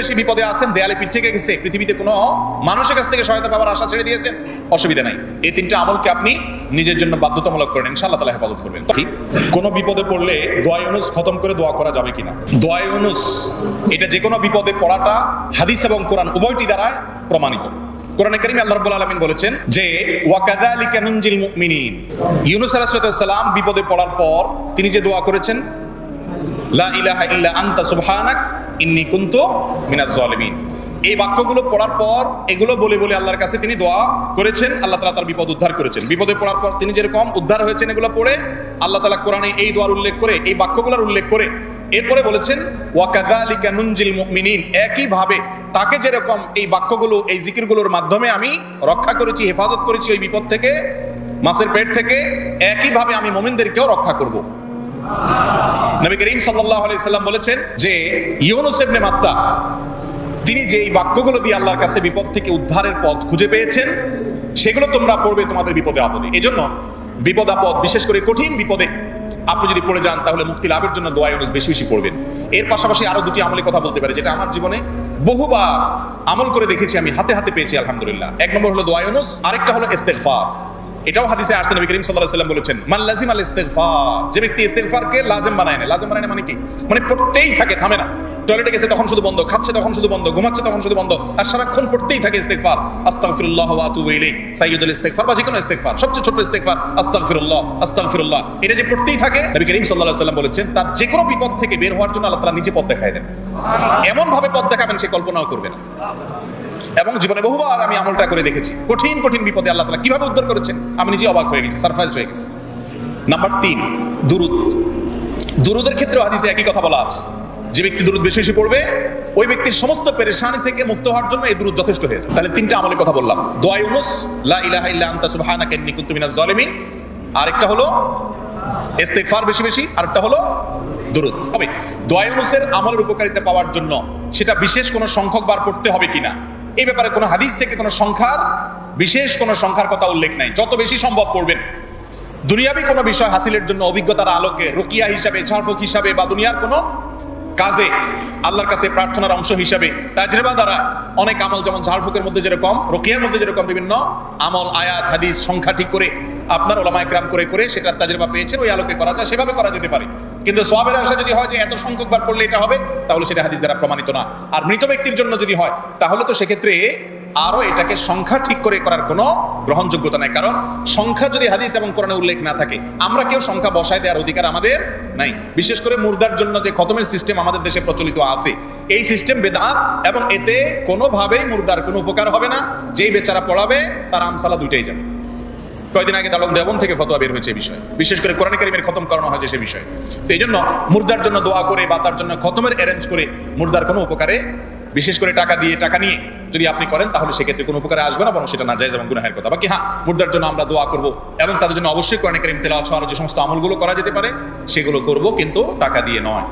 বেশি বিপদে আছেন, দেয়ালে পিঠ থেকে গেছে, পৃথিবীতে কোনো মানুষের কাছ থেকে সহায়তা পাওয়ার আশা ছেড়ে দিয়েছেন, অসুবিধা নাই। এই তিনটা আমলকে আপনি নিজের জন্য বাধ্যতামূলক করেন ইনশাআল্লাহ তালা হেফাজত করবেন। কোনো বিপদে পড়লে দোয়া ইউনুস খতম করে দোয়া করা যাবে কিনা? দোয়া ইউনুস, এটা যে কোনো বিপদে পড়াটা হাদিস এবং কোরআন উভয়টি দ্বারা প্রমাণিত। কোরআনে কারিম আল্লাহ রাব্বুল আলামিন বলেছেন যে, ওয়াকাযালিকা নুনজিল মুমিনিন। ইউনুস আলাইহিস সালাম বিপদে পড়ার পর তিনি যে দোয়া করেছেন, লা ইলাহা ইল্লা আনতা সুবহানাক ইন্নী কুনতু মিনাজ জালিমিন এই বাক্যগুলো পড়ার পর এগুলো বলে বলে আল্লাহর কাছে তিনি দোয়া করেছেন, আল্লাহ তালা তার বিপদ উদ্ধার করেছেন। বিপদে পড়ার পর তিনি যেরকম উদ্ধার হয়েছেন এগুলো পড়ে, আল্লাহ তালা কোরআনে এই দোয়ার উল্লেখ করে, এই বাক্যগুলোর উল্লেখ করে এরপরে বলেছেন ওয়াকাযালিকা নুনজিল মুমিনিন একই ভাবে তাকে যেরকম এই বাক্যগুলো, এই জিকিরগুলোর মাধ্যমে আমি রক্ষা করেছি, হেফাজত করেছি ওই বিপদ থেকে, মাছের পেট থেকে, একইভাবে আমি মোমিনদেরকেও রক্ষা করব। নবী করিম আলাইহি সাল্লাম বলেছেন যে ইউনুস ইবনে মাত্তা, তিনি যে এই বাক্যগুলো দিয়ে আল্লাহর কাছে বিপদ থেকে উদ্ধারের পথ খুঁজে পেয়েছেন, সেগুলো তোমরা পড়বে তোমাদের বিপদে আপদে। এজন্য বিপদ আপদ, বিশেষ করে কঠিন বিপদে আপনি যদি পড়ে যান, তাহলে মুক্তি লাভের জন্য দোয়া ইউনুস বেশি বেশি পড়বেন। এর পাশাপাশি আরও দুটি আমলের কথা বলতে পারে, যেটা আমার জীবনে বহুবার আমল করে দেখেছি আমি, হাতে হাতে পেয়েছি, আলহামদুলিল্লাহ। এক নম্বর হলো দোয়া ইউনুস, আরেকটা হলো ইস্তেগফার। এটাও হাদিসে আসছে, নবী করিম সাল্লাল্লাহু আলাইহি ওয়াসাল্লাম বলেছেন, মান লাজিম আল ইস্তিগফার যে ব্যক্তি ইস্তিগফারকে লাজিম বানায় না। লাজিম বানায় না মানে কি? মানে পড়তেই থাকে, থামে না। টয়লেটে গেছে তখন শুধু বন্ধ, খাচ্ছে তখন শুধু বন্ধ, ঘুমাচ্ছে তখন শুধু বন্ধ, আর সারাক্ষণ পড়তেই থাকে ইস্তেগফার। আস্তাগফিরুল্লাহ ওয়া আতুবু ইলাইহি। সাইয়্যিদুল ইস্তেগফার বা যেকোনো ইস্তেগফার, সবচেয়ে ছোট ইস্তেগফার, আস্তাগফিরুল্লাহ আস্তাগফিরুল্লাহ। এটা যে পড়তেই থাকে, নবী করিম সাল্লাল্লাহু আলাইহি ওয়াসাল্লাম বলেছেন, তার যে কোনো বিপদ থেকে বের হওয়ার জন্য আল্লাহ তাআলা নিজে পথ দেখায় দেন। এমন ভাবে পথ দেখাবেন, সে কল্পনাও করবে না। এবং জীবনে বহুবার আমি আমলটা করে দেখেছি। কঠিন কঠিন বিপদে আল্লাহ তালা কীভাবে উদ্ধার করেছেন, আমি নিজে অবাক হয়ে গেছি সারপ্রাইজ হয়ে গেছি। নাম্বার তিন, দুরুদ। দুরুদের ক্ষেত্রেও হাদিসে একই কথা বলা আছে। যে ব্যক্তি দুরুদ বেশি বেশি পড়বে, ওই ব্যক্তির সমস্ত পেরেশানি থেকে মুক্ত হওয়ার জন্য এই দুরুদ যথেষ্ট হয়ে যায়। তাহলে তিনটা আমলের কথা বললাম। দোয়া ইউনুস, লা ইলাহা ইল্লা আনতা সুবহানাকা ইন্নী কুনতু মিনাজ জালিমিন আরেকটা হলো ইস্তেগফার বেশি বেশি, আরেকটা হলো দুরুদ। হবে দোয়া ইউনুসের আমলের উপকারিতা পাওয়ার জন্য সেটা বিশেষ কোনো সংখ্যক বার পড়তে হবে কিনা? এই ব্যাপারে কোনো হাদিস থেকে কোনো সংখ্যার, বিশেষ কোনো সংখ্যার কথা উল্লেখ নাই। যত বেশি সম্ভব পড়বেন। দুনিয়াবি কোনো বিষয় হাসিলের জন্য অভিজ্ঞতার আলোকে, রুকিয়া হিসাবে, ঝাড়ফুক হিসাবে বা দুনিয়ার কোনো কাজে আল্লাহর কাছে প্রার্থনার অংশ হিসাবে তাজরেবা দ্বারা অনেক আমল যেমন ঝাড়ফুকের মধ্যে যেরকম, রকিয়ার মধ্যে যেরকম বিভিন্ন আমল, আয়াত, হাদিস, সংখ্যা ঠিক করে আপনার ওলামায় ক্রাম করে করে সেটা তাজরেবা পেয়েছেন, ওই আলোকে করা যায়, সেভাবে করা যেতে পারে। কিন্তু সোয়াবের আশা যদি হয় যে এত সংখ্যক বার পড়লে এটা হবে, তাহলে সেটা হাদিস দ্বারা প্রমাণিত না। আর মৃত ব্যক্তির জন্য যদি হয়, তাহলে তো সেক্ষেত্রে আরও এটাকে সংখ্যা ঠিক করে করার কোনো গ্রহণযোগ্যতা নাই। কারণ সংখ্যা যদি হাদিস এবং কোরআনে উল্লেখ না থাকে, আমরা কেউ সংখ্যা বসায় দেওয়ার অধিকার আমাদের নাই। বিশেষ করে মুর্দার জন্য যে খতমের সিস্টেম আমাদের দেশে প্রচলিত আছে, এই সিস্টেম বেদাত এবং এতে কোনোভাবেই মুর্দার কোনো উপকার হবে না। যেই বেচারা পড়াবে, তার আমসালা দুইটাই যাবে। কয়েকদিন আগে দালম দেবন থেকে ফতোয়া বের হয়েছে বিষয়। বিশেষ করে কোরআন কারিমের খতম করানো হয়েছে সে বিষয়ে। তো এই জন্য মুর্দার জন্য দোয়া করে বা তার জন্য খতমের অ্যারেঞ্জ করে মুর্দার কোনো উপকারে, বিশেষ করে টাকা দিয়ে টাকা নিয়ে যদি আপনি করেন, তাহলে সেক্ষেত্রে কোনো উপকারে আসবে না, বরং সেটা না যায় যেমন গুনাহের কথা। বাকি হ্যাঁ মুর্দার জন্য আমরা দোয়া করব এবং তাদের জন্য অবশ্যই কোরআন কারিম সহ আরও যে সমস্ত আমলগুলো করা যেতে পারে, সেগুলো করব, কিন্তু টাকা দিয়ে নয়।